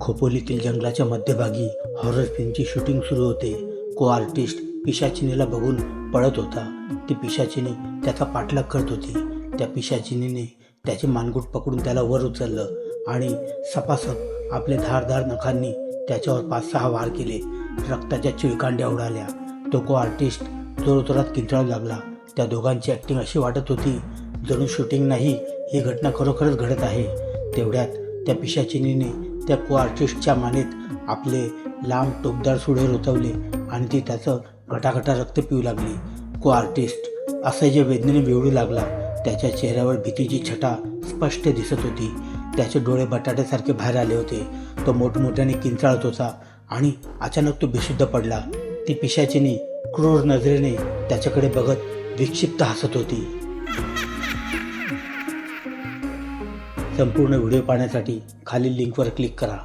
खोपोलीतील जंगलाच्या मध्यभागी horror फिल्मची shooting सुरू होते. को आर्टिस्ट पिशाचिनीला बघून पळत होता. ती पिशाचिनी त्याचा पाठलाग करत होती. त्या पिशाचिनीने त्याचे मानगुट पकडून त्याला वर उचललं आणि सपासप आपल्या धारधार नखांनी त्याच्यावर पाच सहा वार केले. रक्ताच्या चिळकांड्या उडाल्या. तो को आर्टिस्ट जोरजोरात किंचाळू लागला. त्या दोघांची ॲक्टिंग अशी वाटत होती जणू शूटिंग नाही ही घटना खरोखरच घडत आहे. तेवढ्यात त्या पिशाचिनीने त्या को आर्टिस्टच्या मानेत आपले लांब टोपदार सुडे रोतवले आणि ती त्याचं घटाघटा रक्त पिऊ लागली. को आर्टिस्ट जे वेदनेने बिवडू लागला त्याच्या चेहऱ्यावर भीतीची छटा स्पष्ट दिसत होती. त्याचे डोळे बटाट्यासारखे बाहेर आले होते. तो मोठमोठ्याने किंचाळत होता आणि अचानक तो बेशुद्ध पडला. ती पिशाचिनी क्रूर नजरेने त्याच्याकडे बघत विक्षिप्त हसत होती. संपूर्ण व्हिडिओ पाहण्यासाठी खालील लिंकवर क्लिक करा.